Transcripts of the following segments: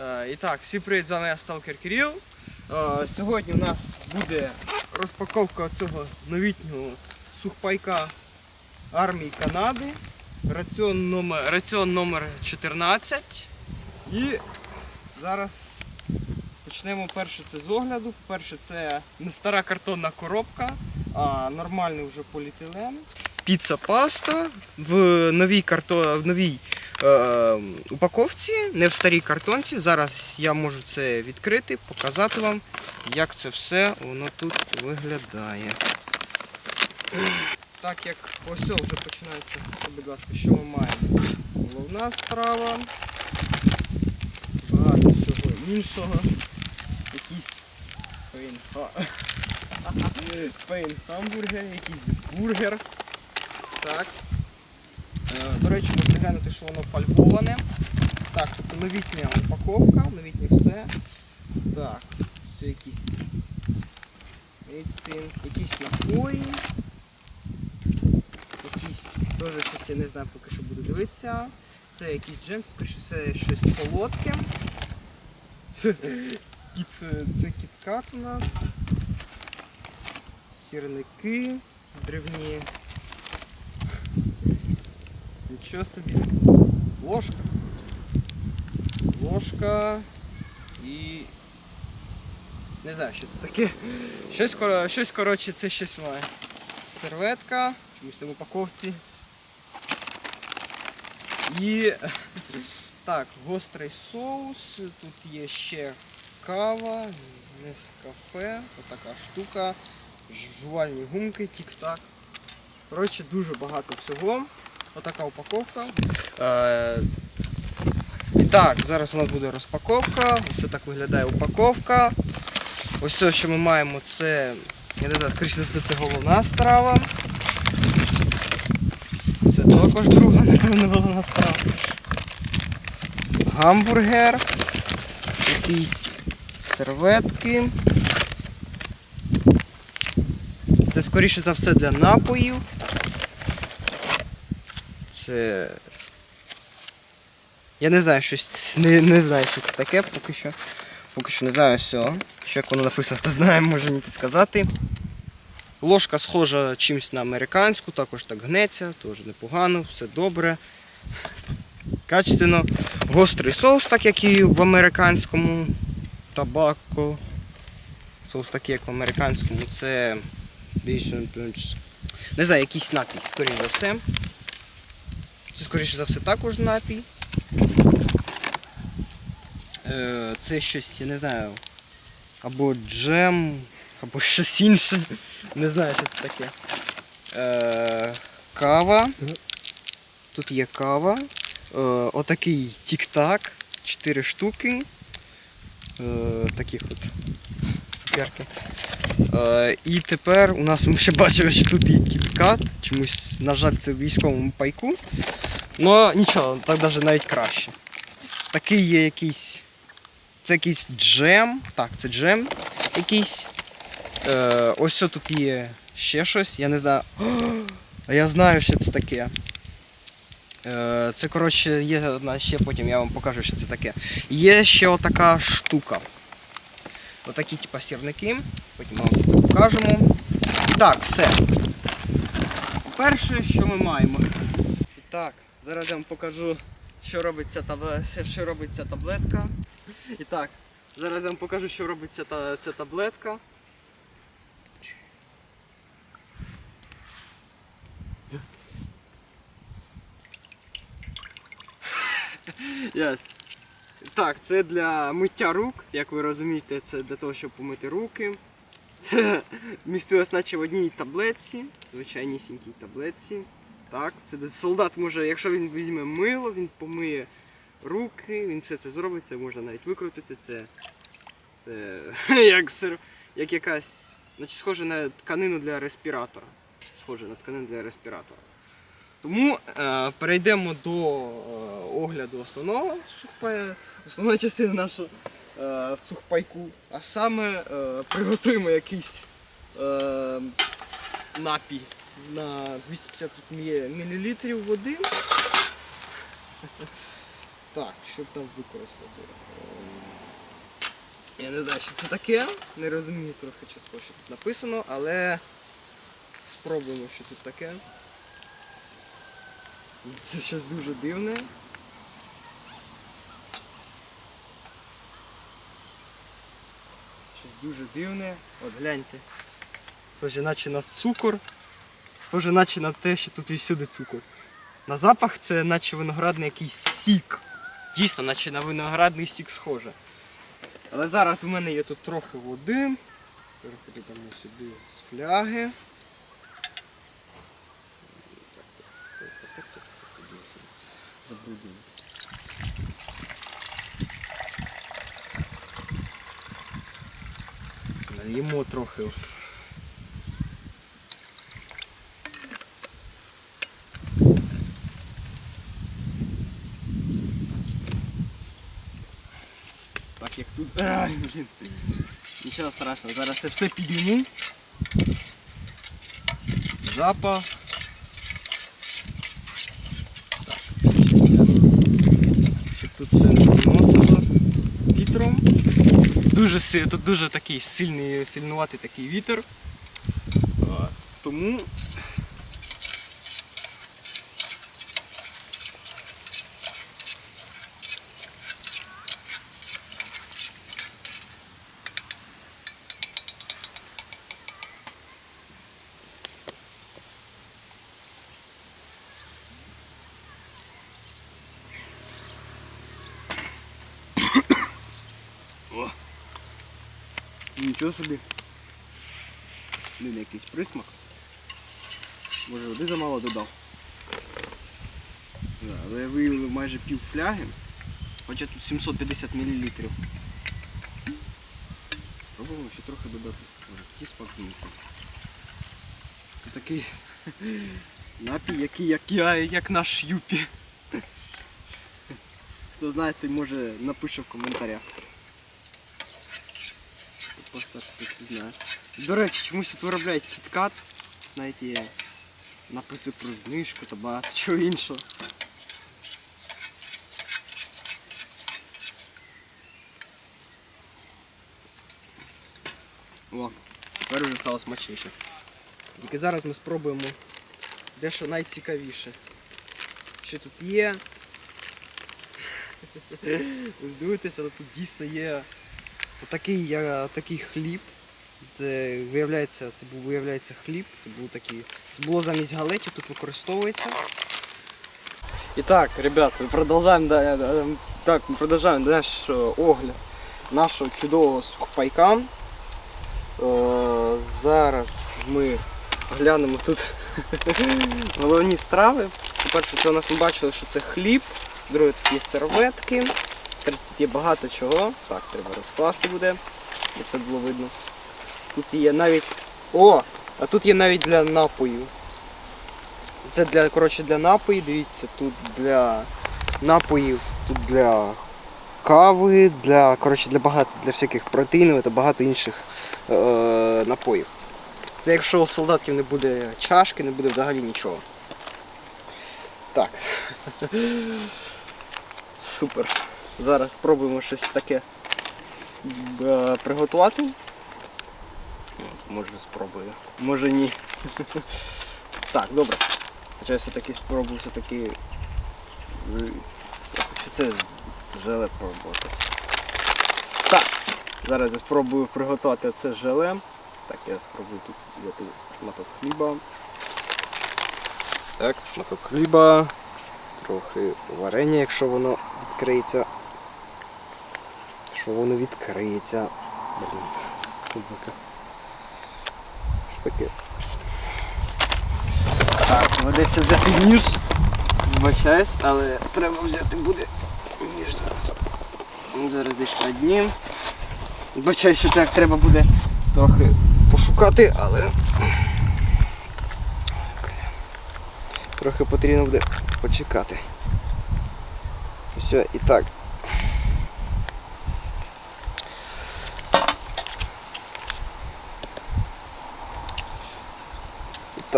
Е, І так, привіт, з вами я Сталкер Кирил. Е, Сьогодні у нас буде розпаковка цього новітнього сухпайка армії Канади. Раціон номер, раціон номер 14. І зараз почнемо перше це з огляду. Перше це не стара картонна коробка, а нормальний вже поліетилен. Піца паста в новій карто... в новій е, упаковці, не в старій картонці. Зараз я можу це відкрити, показати вам, як це все воно тут виглядає. Так як ось вже починається, будь ласка, що ми маємо? Головна страва, багато всього іншого. Якийсь пейн, пейн хамбургер, якийсь бургер. Так. Е, До речі, можна глянути, що воно фольговане. Так, тобто новітня упаковка, новітнє все. Так, це якісь якісь напої. Якісь теж щось я не знаю, поки що буду дивитися. Це якийсь джем, скоріше це щось солодке. Е, це кіткат у нас. Сірники древні. Нічого собі. Ложка. Ложка і. Не знаю, що це таке. Щось, щось коротше, це щось має. Серветка, чомусь там в упаковці. І. Так, гострий соус. Тут є ще кава, кафе, отака штука, жувальні гумки, тік-так. Коротше, дуже багато всього. Отака упаковка. Е, і так, зараз у нас буде розпаковка. Ось так виглядає упаковка. Ось все, що ми маємо, це, я не знаю, скоріше за все, це головна страва. Це також друга, напевно, головна страва. Гамбургер. Якісь серветки. Це скоріше за все для напоїв. Це. Я не знаю, щось не, не знаю, що це таке поки що. Поки що не знаю все. Що як воно написано, хто знає, може мені підказати. Ложка схожа чимось на американську, також так гнеться, теж непогано, все добре. Качественно. Гострий соус, так як і в американському табако. Соус такий, як в американському, це більше не знаю, якийсь напій, скоріше за все. Це, скоріше за все, також напій. Е, Це щось, я не знаю, або джем, або щось інше. Не знаю, що це таке. Е, Кава. Тут є кава. Е, Отакий тік-так. 4 штуки. Таких от цукерки. Е, І тепер у нас ми ще бачимо, що тут є кіткат. Чомусь, на жаль, це в військовому пайку. Ну нічого, так навіть навіть краще. Такий є якийсь. Це якийсь джем. Так, це джем якийсь. Е, ось що тут є ще щось, я не знаю. А я знаю, що це таке. Е, це, коротше, є одна ще потім я вам покажу, що це таке. Є ще отака штука. Отакі типа сірники. Потім ми вам це покажемо. Так, все. Перше, що ми маємо. Так, зараз я вам покажу, що робить ця, табле... що робить ця таблетка. І так, зараз я вам покажу, що робить ця, та... ця таблетка. Yes. Так, це для миття рук, як ви розумієте, це для того, щоб помити руки. Це містилось наче в одній таблетці, звичайнісінькій таблетці. Так, це солдат може, якщо він візьме мило, він помиє руки, він все це зробить, це можна навіть викрутити. Це, це як, сир- як якась, значить, схоже на тканину для респіратора. Схоже на тканину для респіратора. Тому е, перейдемо до е, огляду основного сухпа... основної частини нашого е, сухпайку. А саме е, приготуємо якийсь е, напій на 250 мл води. Так, що там використати? Я не знаю, що це таке. Не розумію трохи часто, що тут написано, але спробуємо, що тут таке. Це щось дуже дивне. Щось дуже дивне. От гляньте. Схоже, наче на цукор. Схоже, наче на те, що тут і всюди цукор. На запах це наче виноградний якийсь сік. Дійсно, наче на виноградний сік схоже. Але зараз у мене є тут трохи води. Додамо сюди з фляги. Так, так, так, так, так, щось тут є сюди. Забруднено. Нальємо трохи. в- Так як тут. Ай, блін. Нічого страшного, зараз це все підійму. Запах. Так, щоб тут все не виносило вітром. Дуже, тут дуже такий сильний, сильнуватий такий вітер. Тому О. Нічого собі. Блін, якийсь присмак. Може води замало додав. Да, але я виявив майже пів фляги. Хоча тут 750 мл. Пробуємо ще трохи додати. Може тоді спакується. Це такий напій, який як я, як наш юпі. Хто знає, той може напише в коментарях. Просто так не знаю. До речі, чомусь тут виробляють кіткат. Навіть є написи про знижку та багато чого іншого. О, тепер вже стало смачніше. Тільки зараз ми спробуємо дещо найцікавіше. Що тут є. Ви здивуєтеся, тут дійсно є Отакий, я, такий хліб. Це виявляється, це був виявляється хліб. Це був такий. Це було замість галетів, тут використовується. І так, ребят, ми продовжуємо да- да- так, ми продовжуємо наш огляд нашого чудового сухпайка. Е, зараз ми глянемо тут головні страви. По-перше, це у нас ми бачили, що це хліб, друге тут є серветки. Тут є багато чого. Так, треба розкласти буде, щоб це було видно. Тут є навіть. О! А тут є навіть для напоїв. Це для, коротше, для напоїв, дивіться, тут для напоїв, тут для кави, для, коротше, для багато для всяких протеїнів та багато інших е, напоїв. Це якщо у солдатків не буде чашки, не буде взагалі нічого. Так. Супер. Зараз спробуємо щось таке е, приготувати. Може спробую. Може ні. Так, добре. Хоча я все-таки спробую все-таки. е, Чи це желе пробувати. Так, зараз я спробую приготувати це желе. Так, я спробую тут взяти шматок хліба. Так, шматок хліба. Трохи варення, якщо воно відкриється. Що воно відкриється. Блін, собака. Що таке? Так, доведеться взяти ніж. Вибачаюсь, але треба взяти буде ніж зараз. Ну, Зараз десь одні. Вибачаюсь, що так треба буде трохи пошукати, але. Трохи потрібно буде почекати. Все, і так.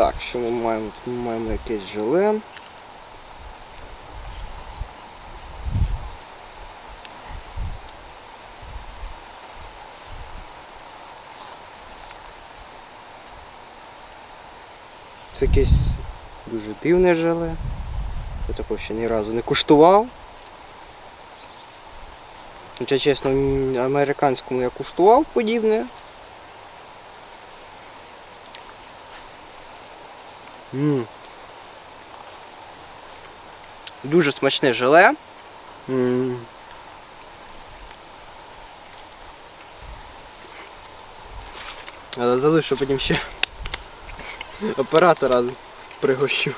Так, що ми маємо? Ми маємо якесь желе. Це якесь дуже дивне желе. Я такого ще ні разу не куштував. Хоча чесно, американському я куштував подібне. М. Дуже смачне желе. М. Але залишу потім ще оператора пригощу.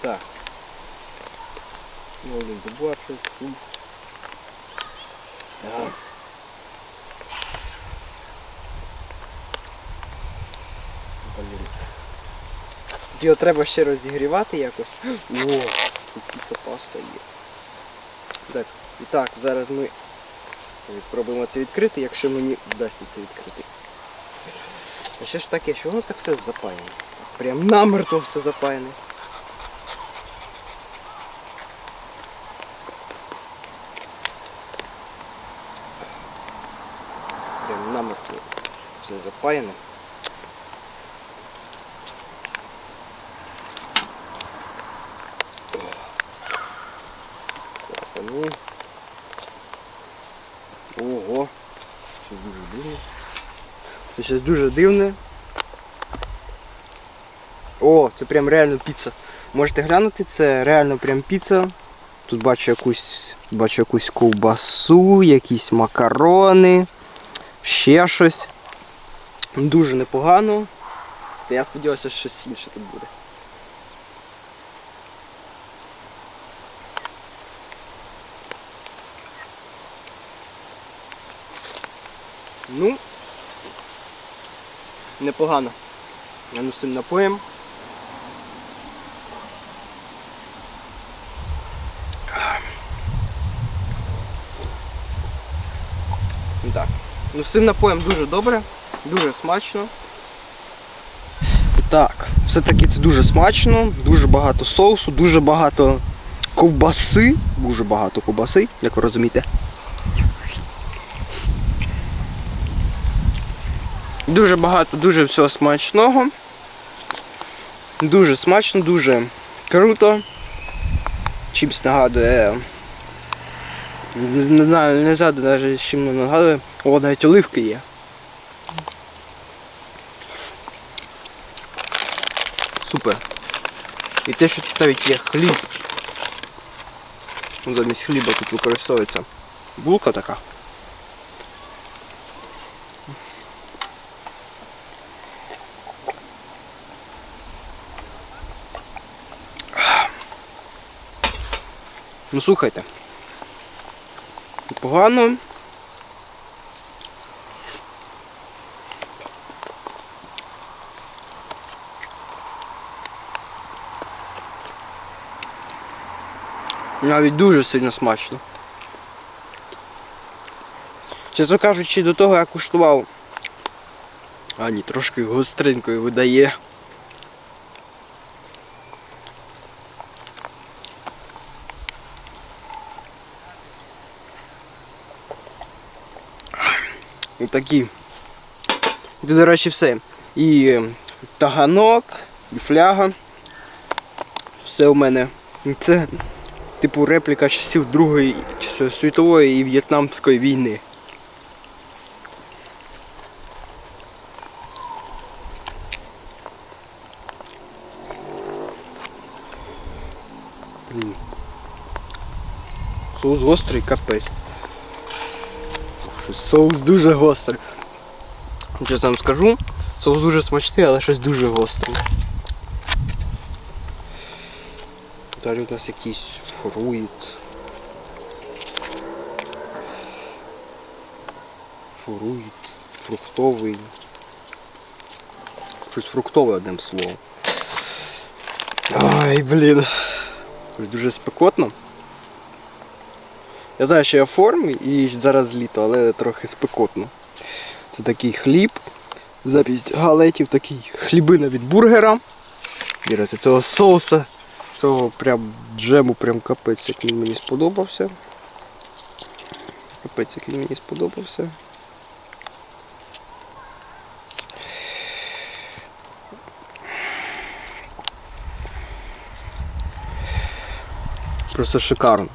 Так. Ну, блин, забув, що тут. Ага. Блін. Тут його треба ще розігрівати якось. О, тут паста є. Так, і так, зараз ми спробуємо це відкрити, якщо мені вдасться це відкрити. А що ж таке, що воно так все запаяне? Прям намертво все запаяне. Прям намертво все запаяне. Так, а ну. Ого. Щось дуже дивне. Це щось дуже дивне. О, це прям реально піца. Можете глянути, це реально прям піца. Тут бачу якусь, бачу якусь ковбасу, якісь макарони, ще щось. Дуже непогано. Я сподіваюся, що щось інше тут буде. Ну, непогано. Я ну цим напоєм. Так. Ну з цим напоєм дуже добре, дуже смачно. Так, все-таки це дуже смачно, дуже багато соусу, дуже багато ковбаси, дуже багато ковбаси, як ви розумієте. Дуже багато, дуже всього смачного. Дуже смачно, дуже круто. Чимсь нагадує. Не, не знаю, не згадую навіть з чим воно нагадує. О, навіть оливки є. Супер. І те, що тут навіть є хліб. Замість хліба тут використовується булка така. Ну слухайте. Погано. Навіть дуже сильно смачно. Чесно кажучи, до того я куштував. А ні, трошки гостринкою видає. Отакі. Це, до речі, все. І е, таганок, і фляга. Все у мене. Це типу репліка часів Другої світової і В'єтнамської війни. Соус гострий капець. Щось Соус дуже гострий. Чесно вам скажу, соус дуже смачний, але щось дуже гостре. Далі у нас якийсь фруїт. Фруїт. Фруктовий. Щось фруктове одним словом. Ай, блін. Дуже спекотно. Я знаю, що я в формі і зараз літо, але трохи спекотно. Це такий хліб. Замість галетів, такий хлібина від бургера. І цього соуса, цього прям джему, прям капець, як він мені сподобався. Капець, як він мені сподобався. Просто шикарно.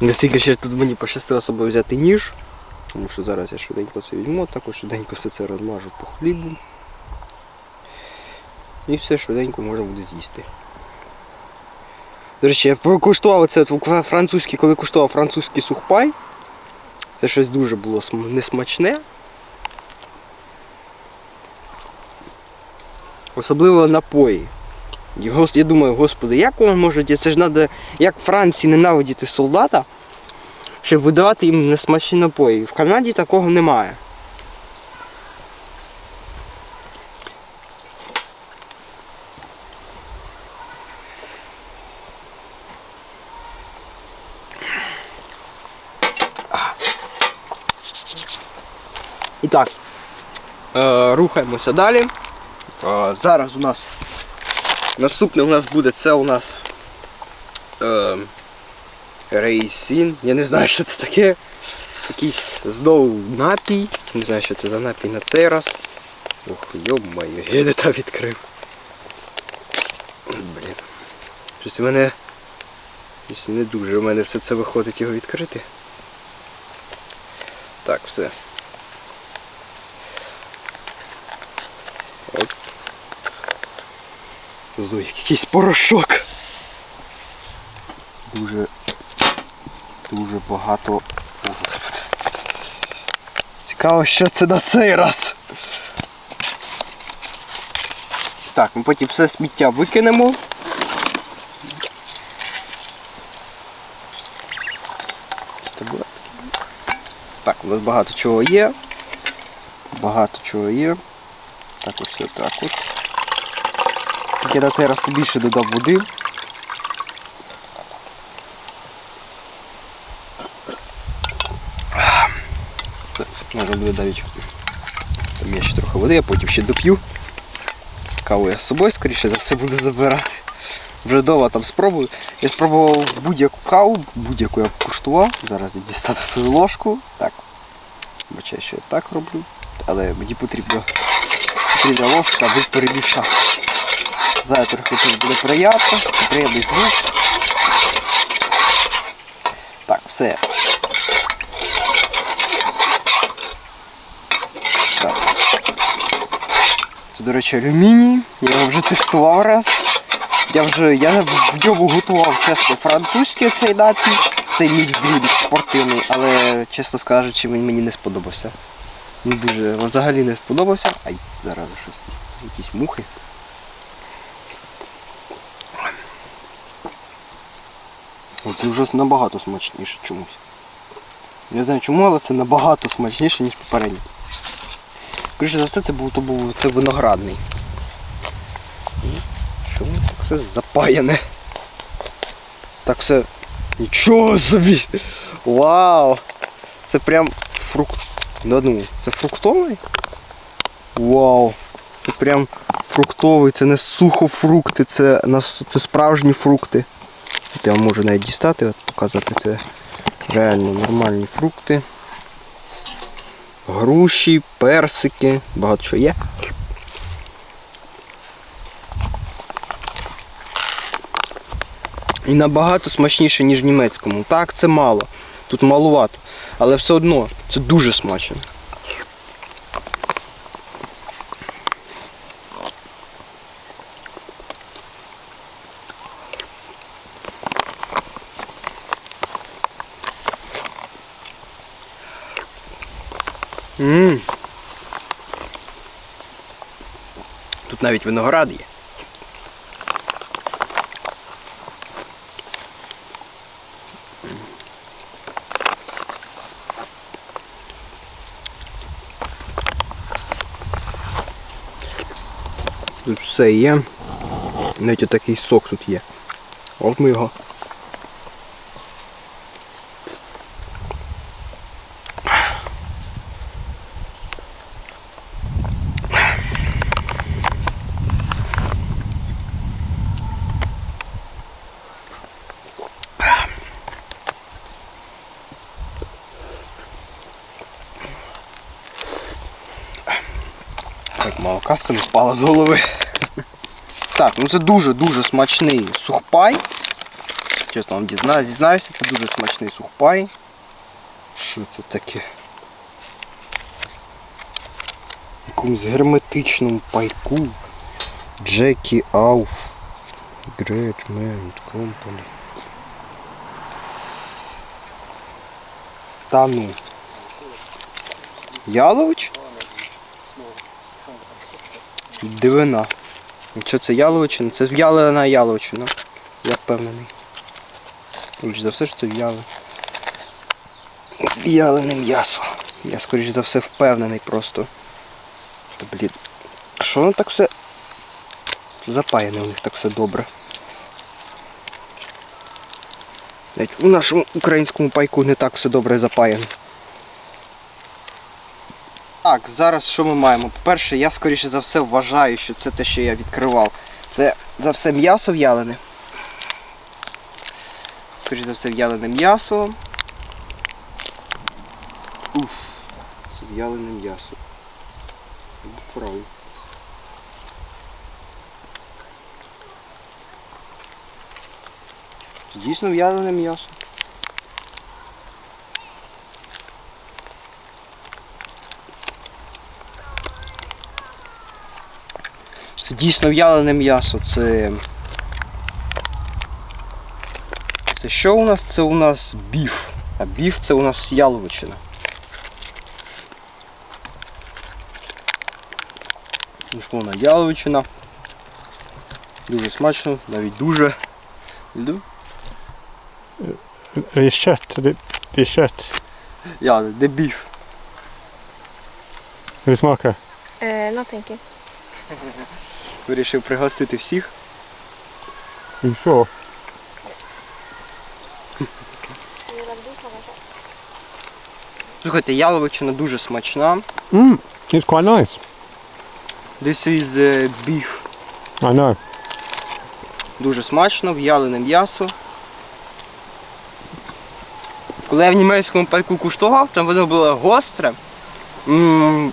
Настільки ще тут мені пощастило собою взяти ніж, тому що зараз я швиденько це візьму, також швиденько все це розмажу по хлібу. І все швиденько можна буде з'їсти. До речі, я прокуштував це французький, коли куштував французький сухпай. Це щось дуже було несмачне. Особливо напої. Я думаю, господи, як воно може, це ж треба, як Франції ненавидіти солдата, щоб видавати їм несмачні напої. В Канаді такого немає. І так, е, рухаємося далі. Е, зараз у нас наступне у нас буде це у нас е, рейсін. Я не знаю, що це таке. Якийсь знову напій. Не знаю, що це за напій на цей раз. Ох, йо-моє, я відкрив. Блін. Щось у мене. Щось не дуже у мене все це виходить його відкрити. Так, все. Зой, якийсь порошок. Дуже. Дуже багато. О, господи. Цікаво, що це на цей раз. Так, ми потім все сміття викинемо. Так, у нас багато чого є. Багато чого є. Так ось так от. Я на цей раз побільше додав води. Можна буде навіть. Там є ще трохи води, я потім ще доп'ю. Каву я з собою, скоріше за все буду забирати. Вже вдома там спробую. Я спробував будь-яку каву, будь-яку я куштував. Зараз я дістати свою ложку. Так. Бачаю, що я так роблю. Але мені потрібно потрібна ложка, аби перемішати. Трохи тут буде приємно, приємний звук. Так, все. Так. Це, до речі, алюміній. Я його вже тестував раз. Я вже я в ньому готував чесно французький цей напій, цей мікс дрібік спортивний, але чесно скажучи, він мені не сподобався. Він дуже взагалі не сподобався. Ай, зараз щось якісь мухи. Оце вже набагато смачніше чомусь. Не знаю чому, але це набагато смачніше, ніж попередній. Скоріше за все, це був, то був це виноградний. Воно так все запаяне? Так все. Нічого собі! Вау! Це прям фрукт. Да ну, це фруктовий? Вау! Це прям фруктовий, це не сухофрукти, це, це справжні фрукти. От я вам можу навіть дістати, от показати це реально нормальні фрукти. Груші, персики, багато що є. І набагато смачніше, ніж в німецькому. Так, це мало. Тут малувато. Але все одно це дуже смачно. Ммм. Тут навіть виноград є. Тут все є. Навіть отакий сок тут є. От ми його. Так, мало каска не впала з голови. Так, ну це дуже-дуже смачний сухпай. чесно вам дізна... зізнаюся, це дуже смачний сухпай. Що це таке? В якомусь герметичному пайку. Джекі Ауф. Great Man Company. Та ну. Ялович? Дивина. Що це яловичина? Це в'ялена яловичина. Я впевнений. Скоріше за все, що це в'яле. В'ялене м'ясо. Я скоріш за все впевнений просто. Та блін. Що воно так все. Запаяне у них так все добре. Навіть у нашому українському пайку не так все добре запаяно. Так, зараз що ми маємо? По-перше, я скоріше за все вважаю, що це те, що я відкривав. Це за все м'ясо в'ялене. Скоріше за все в'ялене м'ясо. Уф, це в'ялене м'ясо. Правильно. Дійсно в'ялене м'ясо. Це дійсно в'ялене м'ясо. Це. Це що у нас? Це у нас біф. А біф це у нас яловичина. Вона яловичина. Дуже смачно, навіть дуже. Det är beef. Hur det smakar? Uh, no, thank you. Вирішив пригостити всіх. Du så? Слухайте, яловичина дуже смачна. Mm, it's quite nice. This is uh, beef. I know. Дуже смачно, в'ялене м'ясо. Коли я в німецькому пайку куштував, там воно було гостре. М,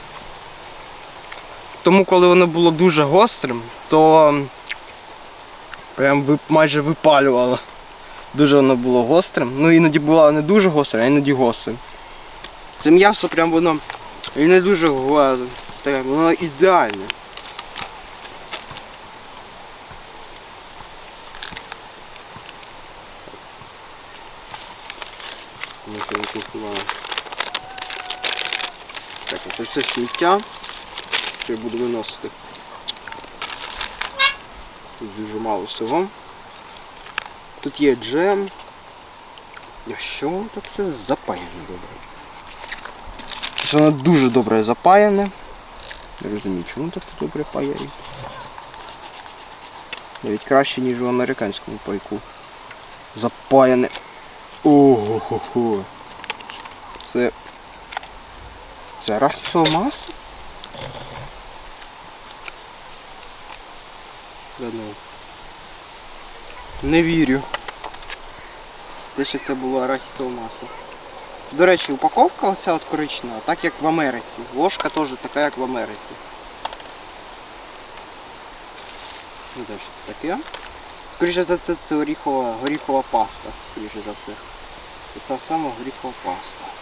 Тому коли воно було дуже гострим, то прям майже випалювало. Дуже воно було гострим. Ну іноді було не дуже гостре, а іноді гострим. Це м'ясо прям воно і не дуже гостре, воно ідеальне. Так, це все сміття, що я буду виносити. Тут дуже мало всього. Тут є джем. А що так все запаяне добре? Це воно дуже добре запаяне. Не розумію, чому так добре паяють. Навіть краще, ніж у американському пайку. Запаяне. Ого-го-го. Це. Це арахісова маса? Да ну. Не вірю. Те, що це була арахісова маса. До речі, упаковка оця от коричнева, так як в Америці. Ложка теж така, як в Америці. Не знаю, що це таке. Скоріше за це, це горіхова, горіхова паста, скоріше за все. Це та сама горіхова паста.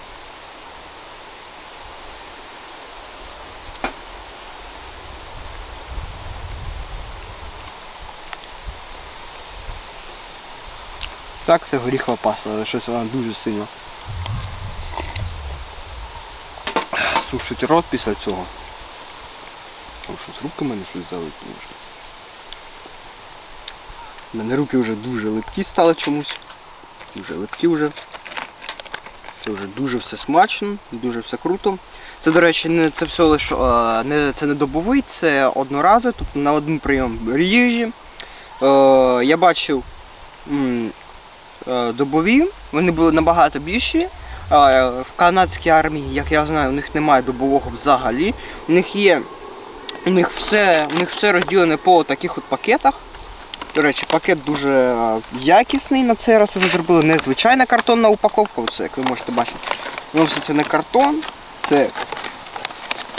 Так, це горіхова паста, але щось вона дуже сильно сушить рот після цього. Тому що з руки мене щось залить може. У мене руки вже дуже липкі стали чомусь. Дуже липкі вже. Це вже дуже все смачно, дуже все круто. Це, до речі, не це все лише не, це не добовий, це одноразовий, тобто на один прийом їжі. Е, я бачив добові, вони були набагато більші. Е, В канадській армії, як я знаю, у них немає добового взагалі. У них є. У них все, у них все розділене по таких от пакетах. До речі, пакет дуже е, якісний на цей раз уже зробили. Не звичайна картонна упаковка, оце, як ви можете бачити. Ну, все це не картон, це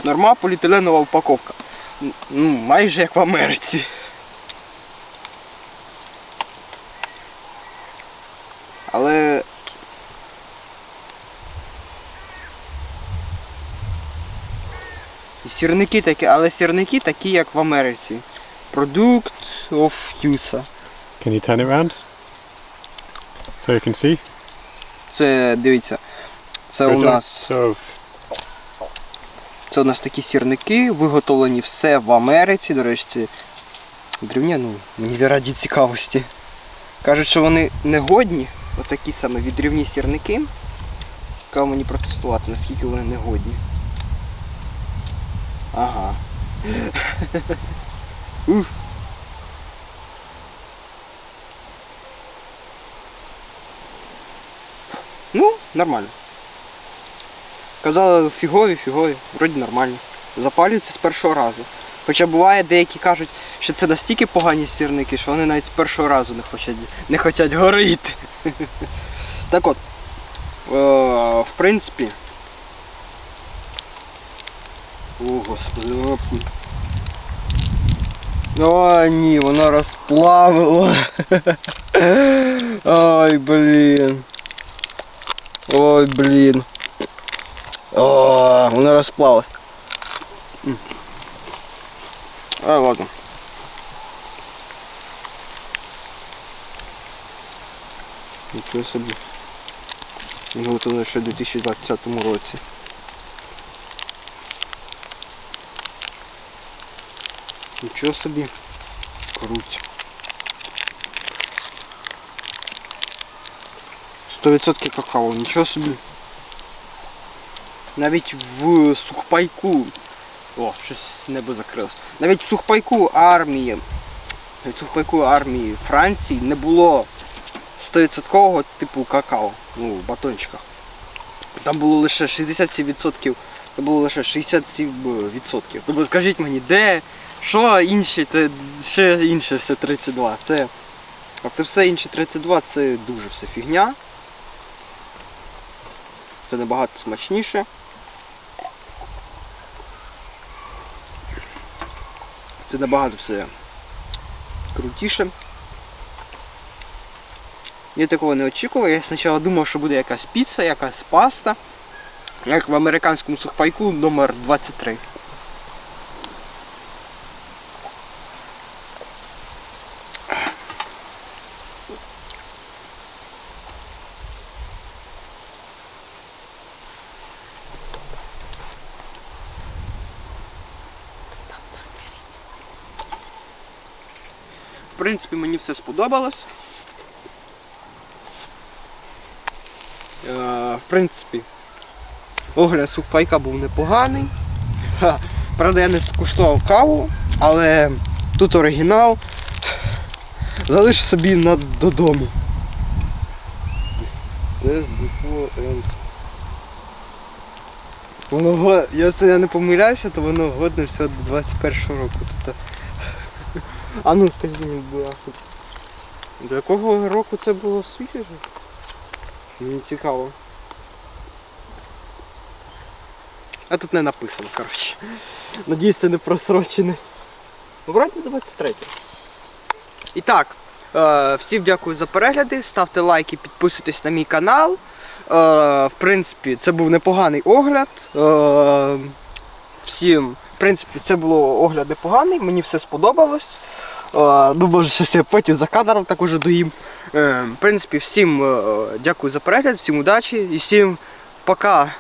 норма поліетиленова упаковка. Ну, майже як в Америці. Але. Сірники такі, але сірники такі, як в Америці. Product of USA. Can you turn it round? So you can see? Це дивіться. Це у нас. of Це у нас такі сірники, виготовлені все в Америці. До речі, це древня, ну, мені заради цікавості. Кажуть, що вони негодні, отакі саме відрівні сірники. Цікаво мені протестувати, наскільки вони негодні. Ага. Уф. Ну, нормально. Казали фігові, фігові, вроді нормально. Запалюються з першого разу. Хоча буває, деякі кажуть, що це настільки погані сірники, що вони навіть з першого разу не хочуть, не хочуть горіти. Так от, е, в принципі. О, господи, лапку. О, ні, воно розплавило. Ой, блін. Ой, блін. О, воно розплавилось. А, ладно. Нічого собі. Він готовий ще в 2020 році. Нічого собі. Круть. 100% какао, нічого собі. Навіть в сухпайку. О, щось небо закрилось. Навіть в сухпайку армії. Навіть в сухпайку армії Франції не було 100% типу какао. Ну, в батончиках. Там було лише 67%. Там було лише 67%. Тобто скажіть мені, де, що інше, це ще інше все 32. Це. А це все інше 32 це дуже все фігня. Це набагато смачніше. Це набагато все крутіше. Я такого не очікував. Я спочатку думав, що буде якась піца, якась паста. Як в американському сухпайку номер 23. Принципі, мені все сподобалось. Е, в принципі, огляд сухпайка був непоганий. Правда, я не скуштував каву, але тут оригінал. Залиш собі на додому. Воно Якщо я не помиляюся, то воно годне все до 21 року. Тобто... А ну скажи мені, будь ласка. До якого року це було свіже? Мені цікаво. А тут не написано, коротше. Надіюсь, це не просрочене. Ну, 23. І так, е, всім дякую за перегляди. Ставте лайки, підписуйтесь на мій канал. Е, в принципі, це був непоганий огляд. Е, всім, в принципі, це було огляд непоганий, мені все сподобалось. Е, ну, може, щось я потім за кадром так уже доїм. Е, в принципі, всім е, дякую за перегляд, всім удачі і всім пока.